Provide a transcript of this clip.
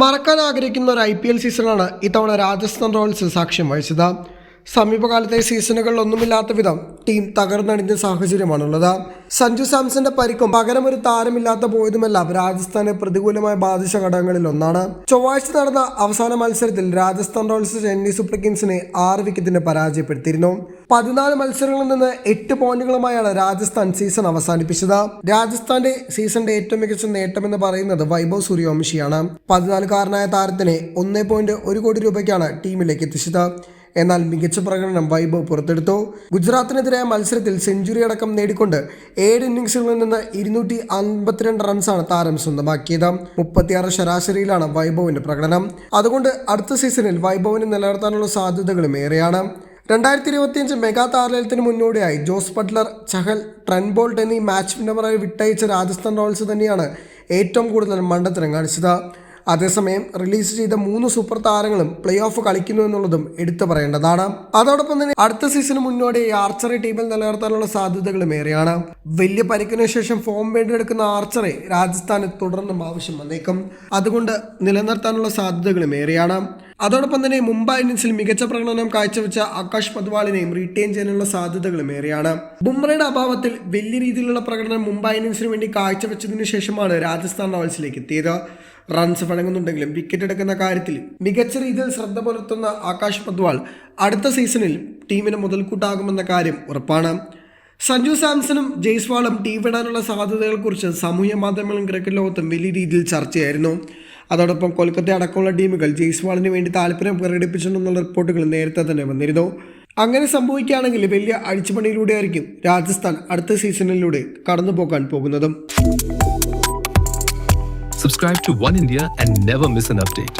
മറക്കാൻ ആഗ്രഹിക്കുന്ന ഒരു ഐ പി എൽ സീസണാണ് ഇത്തവണ രാജസ്ഥാൻ റോയൽസ് സാക്ഷ്യം വഹിച്ചത്. സമീപകാലത്തെ സീസണുകളിലൊന്നുമില്ലാത്ത വിധം ടീം തകർന്നടിഞ്ഞ സാഹചര്യമാണുള്ളത്. സഞ്ജു സാംസന്റെ പരിക്കും പകരം ഒരു താരമില്ലാത്ത പോയതുമെല്ലാം രാജസ്ഥാനെ പ്രതികൂലമായി ബാധിച്ച ഘടകങ്ങളിൽ ഒന്നാണ് ചൊവ്വാഴ്ച നടന്ന അവസാന മത്സരത്തിൽ രാജസ്ഥാൻ റോയൽസ് ചെന്നൈ സൂപ്പർ കിങ്സിനെ ആറ് വിക്കറ്റിന് പരാജയപ്പെടുത്തിയിരുന്നു. പതിനാല് മത്സരങ്ങളിൽ നിന്ന് എട്ട് പോയിന്റുകളുമായാണ് രാജസ്ഥാൻ സീസൺ അവസാനിപ്പിച്ചത്. രാജസ്ഥാന്റെ സീസണിന്റെ ഏറ്റവും മികച്ച നേട്ടമെന്ന് പറയുന്നത് വൈഭവ് സൂര്യവംശിയാണ് പതിനാലുകാരനായ താരത്തിനെ ഒന്നേ പോയിന്റ് ഒരു കോടി രൂപയ്ക്കാണ് ടീമിലേക്ക് എത്തിച്ചത്. എന്നാൽ മികച്ച പ്രകടനം വൈഭവ് പുറത്തെടുത്തു. ഗുജറാത്തിനെതിരായ മത്സരത്തിൽ സെഞ്ചുറി അടക്കം നേടിക്കൊണ്ട് ഏഴ് ഇന്നിംഗ്സുകളിൽ നിന്ന് ഇരുന്നൂറ്റി അൻപത്തിരണ്ട് റൺസാണ് താരം സ്വന്തമാക്കിയത്. മുപ്പത്തിയാറ് ശരാശരിയിലാണ് വൈഭവിന്റെ പ്രകടനം. അതുകൊണ്ട് അടുത്ത സീസണിൽ വൈഭവിനെ നിലനിർത്താനുള്ള സാധ്യതകളും ഏറെയാണ്. രണ്ടായിരത്തി ഇരുപത്തിയഞ്ച് മെഗാ താരലയത്തിന് മുന്നോടിയായി ജോസ് ബട്ട്ലർ ചഹൽ ട്രെൻബോൾട്ട് എന്നീ മാച്ച് വിന്നറായി വിട്ടയച്ച രാജസ്ഥാൻ റോയൽസ് തന്നെയാണ് ഏറ്റവും കൂടുതൽ മണ്ടത്തരം കാണിച്ചത്. അതേസമയം റിലീസ് ചെയ്ത മൂന്ന് സൂപ്പർ താരങ്ങളും പ്ലേ ഓഫ് കളിക്കുന്നു എന്നുള്ളതും എടുത്തു പറയേണ്ടതാണ്. അതോടൊപ്പം തന്നെ അടുത്ത സീസണ് മുന്നോടി ആർച്ചറി ടീമിൽ നിലനിർത്താനുള്ള സാധ്യതകളും ഏറെയാണ്. വലിയ പരിക്കിനു ശേഷം ഫോം വീണ്ടെടുക്കുന്ന ആർച്ചറി രാജസ്ഥാന് തുടർന്നും ആവശ്യം വന്നേക്കും. അതുകൊണ്ട് നിലനിർത്താനുള്ള സാധ്യതകളും ഏറെയാണ്. അതോടൊപ്പം തന്നെ മുംബൈ ഇന്ത്യൻസിൽ മികച്ച പ്രകടനം കാഴ്ചവെച്ച ആകാശ് പദ്വാളിനെയും റീറ്റെയിൻ ചെയ്യാനുള്ള സാധ്യതകളും ഏറെയാണ്. ബുംറയുടെ അഭാവത്തിൽ വലിയ രീതിയിലുള്ള പ്രകടനം മുംബൈ ഇന്ത്യൻസിന് വേണ്ടി കാഴ്ചവെച്ചതിനു ശേഷമാണ് രാജസ്ഥാൻ റോയൽസിലേക്ക് എത്തിയത്. റൺസ് വഴങ്ങുന്നുണ്ടെങ്കിലും വിക്കറ്റ് എടുക്കുന്ന കാര്യത്തിൽ മികച്ച രീതിയിൽ ശ്രദ്ധ പുലർത്തുന്ന ആകാശ് പദ്വാൾ അടുത്ത സീസണിൽ ടീമിന് മുതൽക്കൂട്ടാകുമെന്ന കാര്യം ഉറപ്പാണ്. സഞ്ജു സാംസണും ജയ്സ്വാളും ടീം വിടാനുള്ള സാധ്യതകളെക്കുറിച്ച് സാമൂഹ്യ മാധ്യമങ്ങളും ക്രിക്കറ്റ് ലോകത്തും വലിയ രീതിയിൽ ചർച്ചയായിരുന്നു. അതോടൊപ്പം കൊൽക്കത്ത അടക്കമുള്ള ടീമുകൾ ജയ്സ്വാളിന് വേണ്ടി താല്പര്യം പ്രകടിപ്പിച്ചിട്ടുണ്ടെന്നുള്ള റിപ്പോർട്ടുകൾ നേരത്തെ തന്നെ വന്നിരുന്നു അങ്ങനെ സംഭവിക്കുകയാണെങ്കിൽ വലിയ അഴിച്ചുപണിയിലൂടെ ആയിരിക്കും രാജസ്ഥാൻ അടുത്ത സീസണിലൂടെ കടന്നു പോകാൻ പോകുന്നതും Subscribe to One India and never miss an update.